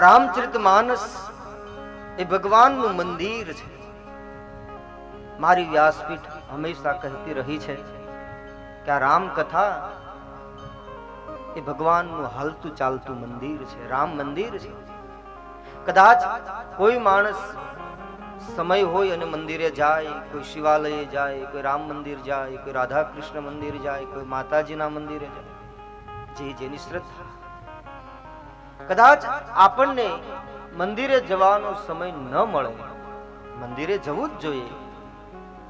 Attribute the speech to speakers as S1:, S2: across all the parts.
S1: રામચરિત માનસ એ ભગવાનનું મંદિર છે. મારી વ્યાસપીઠ હંમેશા કહેતી રહી છે કે આ રામકથા એ ભગવાનનું હાલતું ચાલતું મંદિર છે. રામ મંદિર છે. કદાચ કોઈ માણસ સમય હોય અને મંદિરે જાય, કોઈ શિવાલયે જાય, કોઈ રામ મંદિર જાય, કોઈ રાધા કૃષ્ણ મંદિર જાય, કોઈ માતાજીના મંદિરે જાય, જે જેની શ્રદ્ધા કદાચ આપણને મંદિરે જવાનો સમય ન મળે. મંદિરે જવું જ જોઈએ.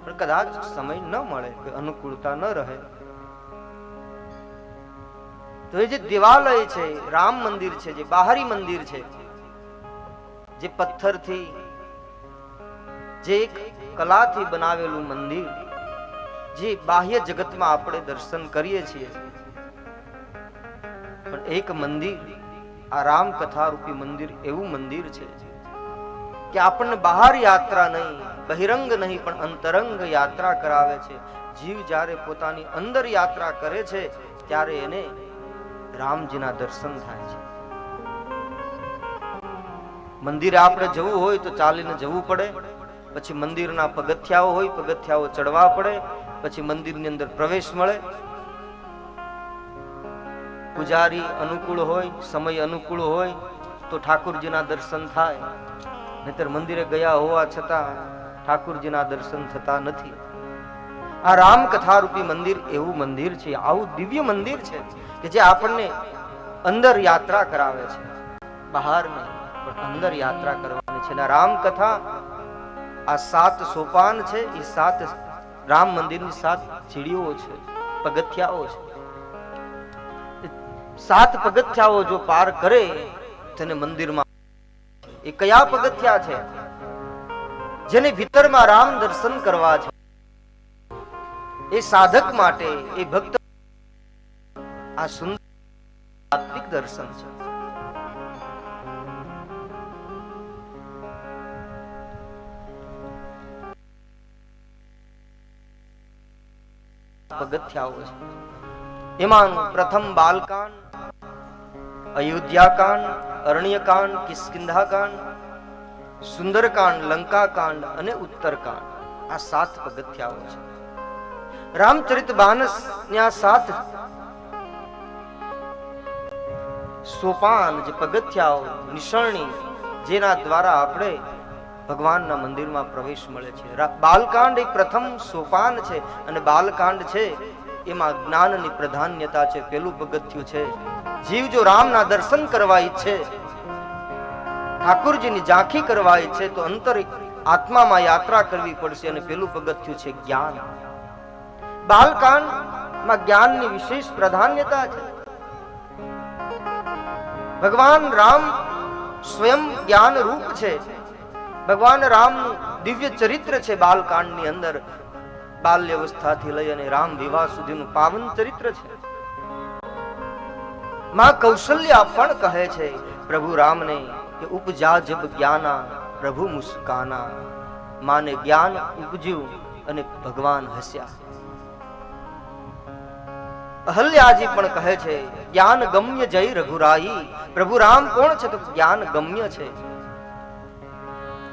S1: પણ કદાચ સમય ન મળે કે અનુકૂળતા ન રહે. તો એ જે દેવાલય છે, રામ મંદિર છે, જે બહારી મંદિર છે, જે પથ્થરથી, જે એક કલાથી બનાવેલું મંદિર, જે બાહ્ય જગતમાં આપણે દર્શન કરીએ છીએ. પણ એક મંદિર આ રામકથા રૂપી મંદિર એવું મંદિર છે કે આપણને બહાર યાત્રા નહીં, બહિરંગ નહીં, પણ અંતરંગ યાત્રા કરાવે છે. જીવ જ્યારે પોતાની અંદર યાત્રા કરે છે, ત્યારે એને રામજીના દર્શન થાય છે. મંદિરે આપણે જવું હોય તો ચાલીને જવું પડે, પછી મંદિરના પગથિયાઓ હોય, પગથિયાઓ ચડવા પડે, પછી મંદિરની અંદર પ્રવેશ મળે પૂજારી અનુકૂળ હોય, સમય અનુકૂળ હોય, તો ઠાકુરજીના દર્શન થાય. નહીતર મંદિરે ગયા હોવા છતાં ઠાકુરજીના દર્શન થતા નથી. આ રામ કથા રૂપી મંદિર એવું મંદિર છે, આવું દિવ્ય મંદિર છે, કે જે આપણને અંદર યાત્રા કરાવે છે. બહાર નહીં, પણ અંદર યાત્રા કરવાની છે. રામ કથા આ સાત સોપાન છે, એ સાત રામ મંદિરની સાત સીડીઓ છે, પગથિયાઓ છે. સાત પગથિયાઓ જો પાર કરે, તેને મંદિરમાં એ કયા પગથિયા છે? જેને ભીતરમાં રામ દર્શન કરવા છે. એ સાધક માટે, એ ભક્ત આ સુંદર દર્શન છે. પગથિયાઓ છે. એમાં પ્રથમ બાલકાંડ અયોધ્યાકાંડ અરણ્યકાંડ કિસ્કિંધાકાંડ સુંદરકાંડ લંકાકાંડ અને ઉત્તરકાંડ આ સાત પગથિયાઓ છે રામચરિત માનસ સાત સોપાન જે પગથિયાઓ નિસરણી જેના દ્વારા આપણે ભગવાનના મંદિરમાં પ્રવેશ મળે છે બાલકાંડ એક પ્રથમ સોપાન છે અને બાલકાંડ છે એમાં જ્ઞાનની પ્રધાન્યતા છે, પેલું પગથિયું છે. જીવ જો રામના દર્શન કરવા ઈચ્છે, ઠાકુરજીની ઝાંખી કરવા ઈચ્છે, તો અંતર આત્મામાં યાત્રા કરવી પડશે અને પેલું પગથિયું છે જ્ઞાન. બાલકાંડમાં જ્ઞાનની વિશેષ પ્રાધાન્યતા છે. ભગવાન રામ સ્વયં જ્ઞાન રૂપ છે. ભગવાન રામનું દિવ્ય ચરિત્ર છે બાલકાંડની અંદર. બાલ્ય અવસ્થાથી લઈ અને રામ વિવાહ સુધીનું પાવન ચરિત્ર છે. માં કૌશલ્યા પણ કહે છે, પ્રભુ રામને, કે ઉપજા જબ જ્ઞાના, પ્રભુ મુસ્કાના. માને જ્ઞાન ઉપજ્યું અને ભગવાન હસ્યા. અહલ્યાજી પણ કહે છે, જ્ઞાન ગમ્ય જય રઘુરાઈ. પ્રભુ રામ કોણ છે? તો જ્ઞાન ગમ્ય છે.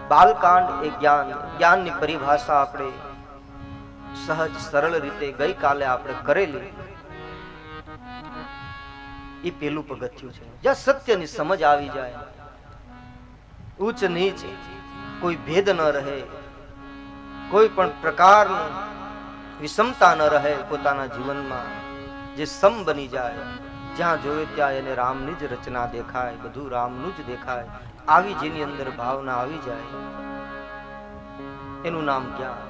S1: બાલકાંડ એ જ્ઞાન, જ્ઞાનની પરિભાષા આપણે સહજ સરળ રીતે ગઈકાલે આપણે કરેલી એ પેલું પગથિયું છે. જ્યાં સત્યની સમજ આવી જાય, ઉચ્ચ નીચ, કોઈ ભેદ ન રહે, કોઈ પણ પ્રકારનું વિષમતા ન રહે પોતાના જીવનમાં, જે સમ બની જાય, જ્યાં જોવે ત્યાં એને રામની જ રચના દેખાય, બધું રામનું જ દેખાય, આવી જેની અંદર ભાવના આવી જાય, એનું નામ જ્ઞાન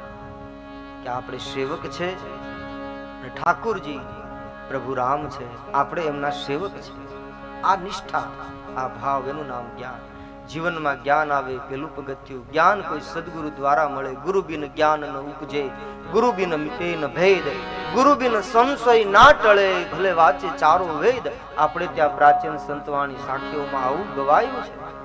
S1: કે આપણે સેવક છે અને પ્રભુ રામ છે. આપણે એમના સેવક છે. આ નિષ્ઠા, આ ભાવ, એનું નામ જ્ઞાન. જીવનમાં જ્ઞાન આવે, પેલું પગથિયું. જ્ઞાન કોઈ સદગુરુ દ્વારા મળે. ગુરુ બિન જ્ઞાન ન ઉપજે ગુરુ બિન મિટે ન ભેદ. ગુરુ બિન સંશય ના ટળે, ભલે વાંચે ચારો વેદ. આપણે ત્યાં પ્રાચીન સંતવાણી સાખીઓમાં આવું ગવાયું છે.